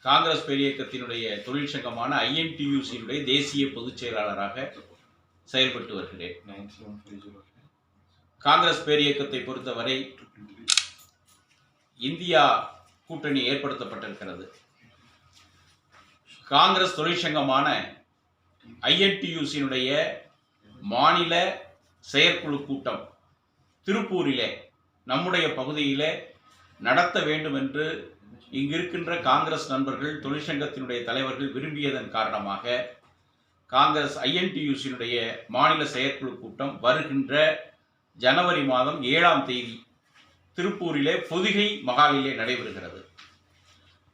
காங்கிரஸ் பேரியக்கத்தினுடைய தொழிற்சங்கமான ஐஎன்டியூசியினுடைய தேசிய பொதுச் செயலாளராக செயல்பட்டு வருகிறேன். காங்கிரஸ் பேரியக்கத்தை பொறுத்தவரை இந்தியா கூட்டணி ஏற்படுத்தப்பட்டிருக்கிறது. காங்கிரஸ் தொழிற்சங்கமான ஐஎன்டியூசியினுடைய மாநில செயற்குழு கூட்டம் திருப்பூரிலே நம்முடைய பகுதியிலே நடத்த வேண்டும் என்று இங்கிருக்கின்ற காங்கிரஸ் நண்பர்கள் தொழிற்சங்கத்தினுடைய தலைவர்கள் விரும்பியதன் காரணமாக காங்கிரஸ் ஐஎன்டியூசியினுடைய மாநில செயற்குழு கூட்டம் வருகின்ற ஜனவரி மாதம் ஏழாம் தேதி திருப்பூரிலே பொதிகை மகாலிலே நடைபெறுகிறது.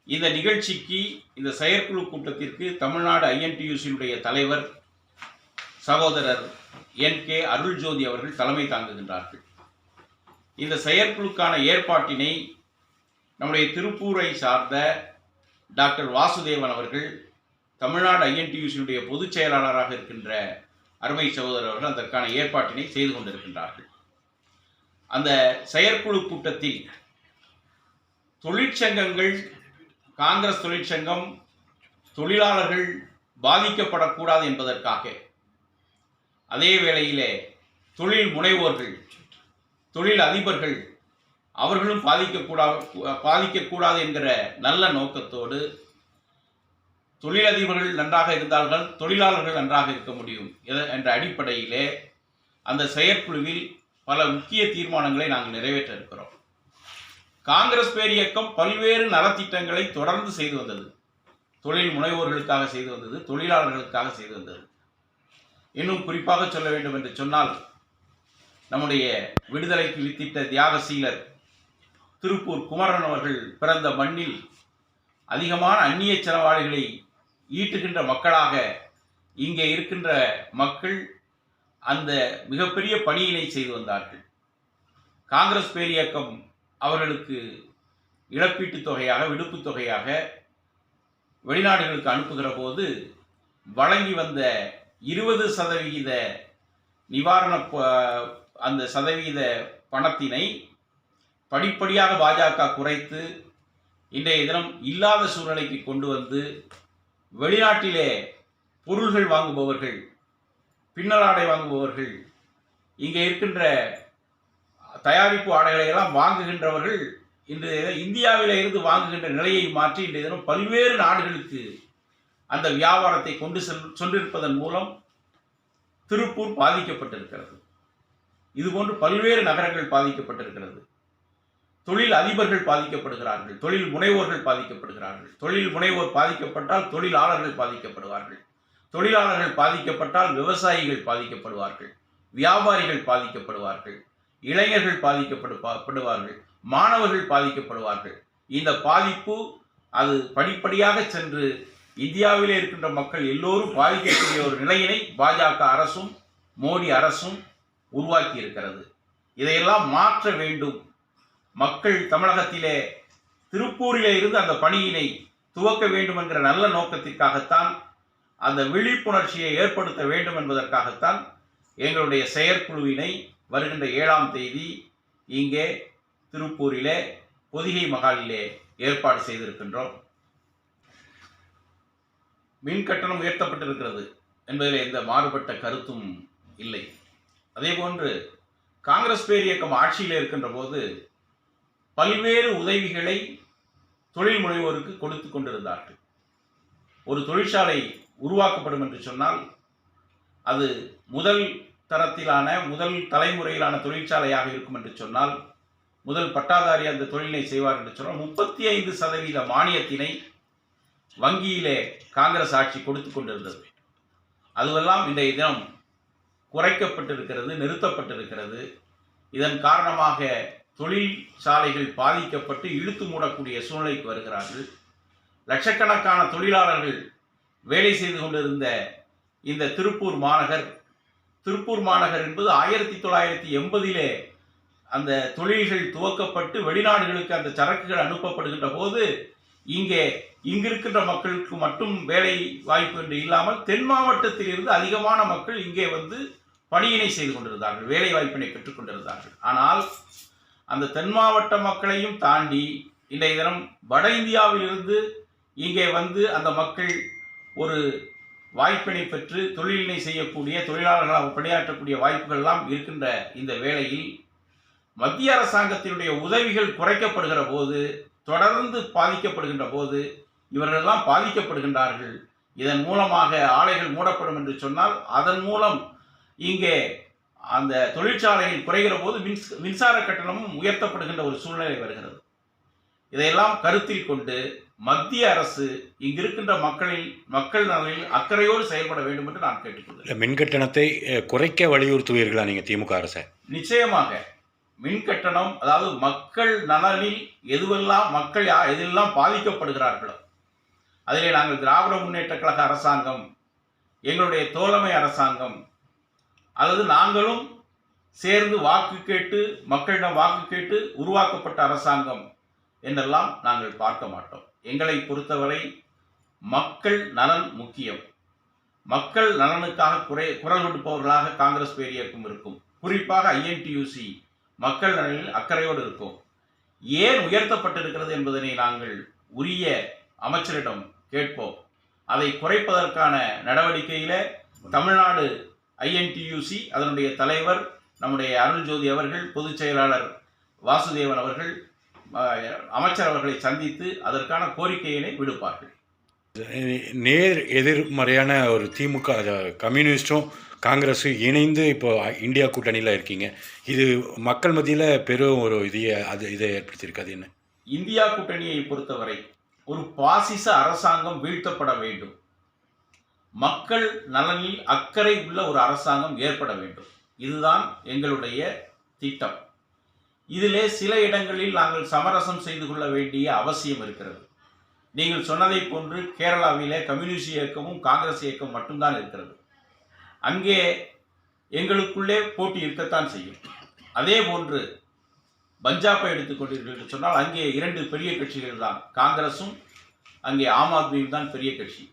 இந்த நிகழ்ச்சிக்கு இந்த செயற்குழு கூட்டத்திற்கு தமிழ்நாடு ஐஎன்டியூசியினுடைய தலைவர் சகோதரர் என் கே அருள்ஜோதி அவர்கள் தலைமை தாங்குகின்றார்கள். இந்த செயற்குழுக்கான ஏற்பாட்டினை நம்முடைய திருப்பூரை சார்ந்த டாக்டர் வாசுதேவன் அவர்கள் தமிழ்நாடு ஐஎன்டியூசியுடைய பொதுச் செயலாளராக இருக்கின்ற அருமை சகோதரர் அவர்கள் அதற்கான ஏற்பாட்டினை செய்து கொண்டிருக்கின்றார்கள். அந்த செயற்குழு கூட்டத்தில் தொழிற்சங்கங்கள் காங்கிரஸ் தொழிற்சங்கம் தொழிலாளர்கள் பாதிக்கப்படக்கூடாது என்பதற்காக அதே வேளையிலே தொழில் முனைவோர்கள் தொழில் அதிபர்கள் அவர்களும் பாதிக்கக்கூடாது பாதிக்கக்கூடாது என்கிற நல்ல நோக்கத்தோடு தொழிலதிபர்கள் நன்றாக இருந்தார்கள் தொழிலாளர்கள் நன்றாக இருக்க முடியும் என்ற அடிப்படையிலே அந்த செயற்குழுவில் பல முக்கிய தீர்மானங்களை நாங்கள் நிறைவேற்ற இருக்கிறோம் காங்கிரஸ் பேரியக்கம் பல்வேறு நலத்திட்டங்களை தொடர்ந்து செய்து வந்தது. தொழில் முனைவோர்களுக்காக செய்து வந்தது தொழிலாளர்களுக்காக செய்து வந்தது. இன்னும் குறிப்பாக சொல்ல வேண்டும் என்று சொன்னால் நம்முடைய விடுதலைக்கு வித்திட்ட தியாகசீலர் திருப்பூர் குமரன் அவர்கள் பிறந்த மண்ணில் அதிகமான அந்நிய செலவாளிகளை ஈட்டுகின்ற மக்களாக இங்கே இருக்கின்ற மக்கள் அந்த மிகப்பெரிய பணியினை செய்து வந்தார்கள். காங்கிரஸ் பேரியக்கம் அவர்களுக்கு இழப்பீட்டுத் தொகையாக விடுப்புத் தொகையாக வெளிநாடுகளுக்கு அனுப்புகிற போது வழங்கி வந்த இருபது சதவிகித நிவாரண ப- அந்த சதவீத பணத்தினை படிப்படியாக பாஜக குறைத்து இன்றைய தினம் இல்லாத சூழ்நிலைக்கு கொண்டு வந்து வெளிநாட்டிலே பொருள்கள் வாங்குபவர்கள் பின்னலாடை வாங்குபவர்கள் இங்கே இருக்கின்ற தயாரிப்பு ஆடைகளை எல்லாம் வாங்குகின்றவர்கள் இன்று இந்தியாவில் இருந்து வாங்குகின்ற நிலையை மாற்றி இன்றைய தினம் பல்வேறு நாடுகளுக்கு அந்த வியாபாரத்தை கொண்டு செல் சென்றிருப்பதன் மூலம் திருப்பூர் பாதிக்கப்பட்டிருக்கிறது. இதுபோன்று பல்வேறு நகரங்கள் பாதிக்கப்பட்டிருக்கிறது. தொழில் அதிபர்கள் பாதிக்கப்படுகிறார்கள். தொழில் முனைவோர்கள் பாதிக்கப்படுகிறார்கள். தொழில் முனைவோர் பாதிக்கப்பட்டால் தொழிலாளர்கள் பாதிக்கப்படுவார்கள். தொழிலாளர்கள் பாதிக்கப்பட்டால் விவசாயிகள் பாதிக்கப்படுவார்கள். வியாபாரிகள் பாதிக்கப்படுவார்கள். இளைஞர்கள் பாதிக்கப்படுவார்கள் மாணவர்கள் பாதிக்கப்படுவார்கள். இந்த பாதிப்பு அது படிப்படியாக சென்று இந்தியாவிலே இருக்கின்ற மக்கள் எல்லோரும் பாதிக்கக்கூடிய ஒரு நிலையினை பாஜக அரசும் மோடி அரசும் உருவாக்கி இருக்கிறது இதையெல்லாம் மாற்ற வேண்டும். மக்கள் தமிழகத்திலே திருப்பூரிலே இருந்து அந்த பணியினை துவக்க வேண்டும் என்கிற நல்ல நோக்கத்திற்காகத்தான் அந்த விழிப்புணர்ச்சியை ஏற்படுத்த வேண்டும் என்பதற்காகத்தான் எங்களுடைய செயற்குழுவினை வருகின்ற ஏழாம் தேதி இங்கே திருப்பூரிலே பொதிகை மகாலிலே ஏற்பாடு செய்திருக்கின்றோம். மின் கட்டணம் உயர்த்தப்பட்டிருக்கிறது என்பதில் எந்த மாறுபட்ட கருத்தும் இல்லை. அதேபோன்று காங்கிரஸ் பேர் இயக்கம் ஆட்சியில் இருக்கின்ற போது பல்வேறு உதவிகளை தொழில் முனைவோருக்கு கொடுத்து கொண்டிருந்தார்கள். ஒரு தொழிற்சாலை உருவாக்கப்படும் என்று சொன்னால் அது முதல் தரத்திலான முதல் தலைமுறையிலான தொழிற்சாலையாக இருக்கும் என்று சொன்னால் முதல் பட்டாதாரி அந்த தொழிலை செய்வார் என்று சொன்னால் முப்பத்தி ஐந்து சதவீத மானியத்தினை வங்கியிலே காங்கிரஸ் ஆட்சி கொடுத்து கொண்டிருந்தது. அதுவெல்லாம் இன்றைய தினம் குறைக்கப்பட்டிருக்கிறது நிறுத்தப்பட்டிருக்கிறது. இதன் காரணமாக தொழிற்சாலைகள் பாதிக்கப்பட்டு இழுத்து மூடக்கூடிய சூழ்நிலைக்கு வருகிறார்கள். லட்சக்கணக்கான தொழிலாளர்கள் வேலை செய்து கொண்டிருந்த இந்த திருப்பூர் மாநகர் திருப்பூர் மாநகர் என்பது ஆயிரத்தி தொள்ளாயிரத்தி எண்பதிலே அந்த தொழில்கள் துவக்கப்பட்டு வெளிநாடுகளுக்கு அந்த சரக்குகள் அனுப்பப்படுகின்ற போது இங்கே இங்கிருக்கின்ற மக்களுக்கு மட்டும் வேலை வாய்ப்பு என்று இல்லாமல் தென் மாவட்டத்தில் இருந்து அதிகமான மக்கள் இங்கே வந்து பணியினை செய்து கொண்டிருந்தார்கள் வேலை வாய்ப்பினை பெற்றுக் கொண்டிருந்தார்கள். ஆனால் அந்த தென் மாவட்ட மக்களையும் தாண்டி இன்றைய தினம் வட இந்தியாவிலிருந்து இங்கே வந்து அந்த மக்கள் ஒரு வாய்ப்பினை பெற்று தொழிலினை செய்யக்கூடிய தொழிலாளர்களாக பணியாற்றக்கூடிய வாய்ப்புகள்லாம் இருக்கின்ற இந்த வேளையில் மத்திய அரசாங்கத்தினுடைய உதவிகள் குறைக்கப்படுகிற போது தொடர்ந்து பாதிக்கப்படுகின்ற போது இவர்களெல்லாம் பாதிக்கப்படுகின்றார்கள். இதன் மூலமாக ஆலைகள் மூடப்படும் என்று சொன்னால் அதன் மூலம் இங்கே அந்த தொழிற்சாலைகள் குறைகிற போது மின்ஸ் மின்சார கட்டணமும் உயர்த்தப்படுகின்ற ஒரு சூழ்நிலை வருகிறது. இதையெல்லாம் கருத்தில் கொண்டு மத்திய அரசு இங்கு இருக்கின்ற மக்களில் மக்கள் நலனில் அக்கறையோடு செயல்பட வேண்டும் என்று நான் கேட்டுக்கொள்கிறேன். மின் கட்டணத்தை குறைக்க வலியுறுத்துவீர்களா நீங்கள் திமுக அரசை? நிச்சயமாக. மின் கட்டணம் அதாவது மக்கள் நலனில் எதுவெல்லாம் மக்கள் யா- எதெல்லாம் பாதிக்கப்படுகிறார்களோ அதிலே நாங்கள் திராவிட முன்னேற்ற கழக அரசாங்கம் எங்களுடைய தோழமை அரசாங்கம் அல்லது நாங்களும் சேர்ந்து வாக்கு கேட்டு மக்களிடம் வாக்கு கேட்டு உருவாக்கப்பட்ட அரசாங்கம் என்றெல்லாம் நாங்கள் பார்க்க மாட்டோம். எங்களை பொறுத்தவரை மக்கள் நலன் முக்கியம். மக்கள் நலனுக்காக குறை குரல் கொடுப்பவர்களாக காங்கிரஸ் பேரியக்கம் இருக்கும். குறிப்பாக ஐஎன்டியூசி மக்கள் நலனில் அக்கறையோடு இருக்கும். ஏன் உயர்த்தப்பட்டிருக்கிறது என்பதனை நாங்கள் உரிய அமைச்சரிடம் கேட்போம். அதை குறைப்பதற்கான நடவடிக்கையில் தமிழ்நாடு ஐஎன்டியூசி அதனுடைய தலைவர் நம்முடைய அருள்ஜோதி அவர்கள் பொதுச் செயலாளர் வாசுதேவன் அவர்கள் அமைச்சர் அவர்களை சந்தித்து அதற்கான கோரிக்கையினை விடுப்பார்கள். நேர் எதிர்மறையான ஒரு திமுக கம்யூனிஸ்டும் காங்கிரஸும் இணைந்து இப்போ இந்தியா கூட்டணியில் இருக்கீங்க. இது மக்கள் மத்தியில் பெரும் ஒரு இதைய அது இதை ஏற்படுத்தியிருக்கு. அது என்ன? இந்தியா கூட்டணியை பொறுத்தவரை ஒரு பாசிச அரசாங்கம் வீழ்த்தப்பட வேண்டும். மக்கள் நலனில் அக்கறை உள்ள ஒரு அரசாங்கம் ஏற்பட வேண்டும். இதுதான் எங்களுடைய திட்டம். இதிலே சில இடங்களில் நாங்கள் சமரசம் செய்து கொள்ள வேண்டிய அவசியம் இருக்கிறது. நீங்கள் சொன்னதை போன்று கேரளாவிலே கம்யூனிஸ்ட் இயக்கமும் காங்கிரஸ் இயக்கம் மட்டும்தான் இருக்கிறது. அங்கே எங்களுக்குள்ளே போட்டி இருக்கத்தான் செய்யும். அதே போன்று பஞ்சாபை எடுத்துக்கொண்டீர்கள் என்று சொன்னால் அங்கே இரண்டு பெரிய கட்சிகள் தான். காங்கிரஸும் அங்கே ஆம் ஆத்மியும் தான் பெரிய கட்சி.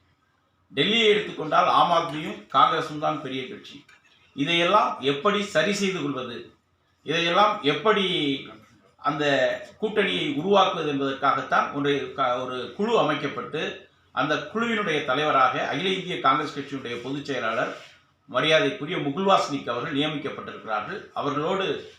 டெல்லியை எடுத்துக்கொண்டால் ஆம் ஆத்மியும் காங்கிரஸும் தான் பெரிய கட்சி. இதையெல்லாம் எப்படி சரி செய்து கொள்வது? இதையெல்லாம் எப்படி அந்த கூட்டணியை உருவாக்குவது என்பதற்காகத்தான் ஒரு க- ஒரு குழு அமைக்கப்பட்டு அந்த குழுவினுடைய தலைவராக அகில இந்திய காங்கிரஸ் கட்சியினுடைய பொதுச் செயலாளர் மரியாதைக்குரிய முகுல்வாஸ்னிக் அவர்கள் நியமிக்கப்பட்டிருக்கிறார்கள். அவர்களோடு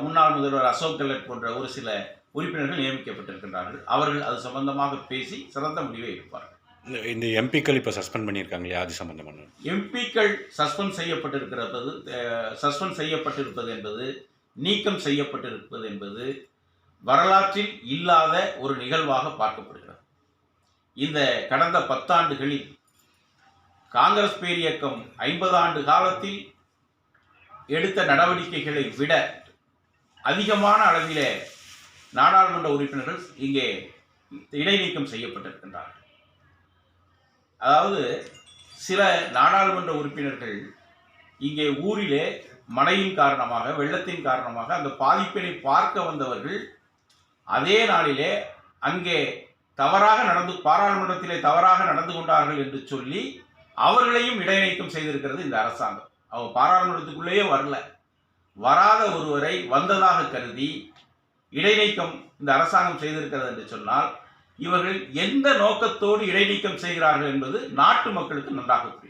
முன்னாள் முதல்வர் அசோக் கெலட் போன்ற ஒரு சில உறுப்பினர்கள் நியமிக்கப்பட்டிருக்கின்றார்கள். அவர்கள் அது சம்பந்தமாக பேசி சிறந்த முடிவை எடுப்பார்கள். இந்த- இந்த எம்பிக்கள் இப்போ சஸ்பெண்ட் பண்ணியிருக்காங்க இல்லையா? அது சம்மந்தமான எம்பிக்கள் சஸ்பெண்ட் செய்யப்பட்டிருக்கிறது சஸ்பெண்ட் செய்யப்பட்டிருப்பது என்பது நீக்கம் செய்யப்பட்டிருப்பது என்பது வரலாற்றில் இல்லாத ஒரு நிகழ்வாக பார்க்கப்படுகிறது. இந்த கடந்த பத்தாண்டுகளில் காங்கிரஸ் பேரியக்கம் ஐம்பது ஆண்டு காலத்தில் எடுத்த நடவடிக்கைகளை விட அதிகமான அளவிலே நாடாளுமன்ற உறுப்பினர்கள் இங்கே இடைநீக்கம் செய்யப்பட்டிருக்கின்றார்கள். அதாவது சில நாடாளுமன்ற உறுப்பினர்கள் இங்கே ஊரிலே மழையின் காரணமாக வெள்ளத்தின் காரணமாக அந்த பாதிப்பினை பார்க்க வந்தவர்கள் அதே நாளிலே அங்கே தவறாக நடந்து பாராளுமன்றத்திலே தவறாக நடந்து கொண்டார்கள் என்று சொல்லி அவர்களையும் இடைநீக்கம் செய்திருக்கிறது இந்த அரசாங்கம். அவங்க பாராளுமன்றத்துக்குள்ளேயே வரல. வராத ஒருவரை வந்ததாக கருதி இடைநீக்கம் இந்த அரசாங்கம் செய்திருக்கிறது என்று சொன்னால் இவர்கள் எந்த நோக்கத்தோடு இடைநீக்கம் செய்கிறார்கள் என்பது நாட்டு மக்களுக்கு நன்றாக புரியும்.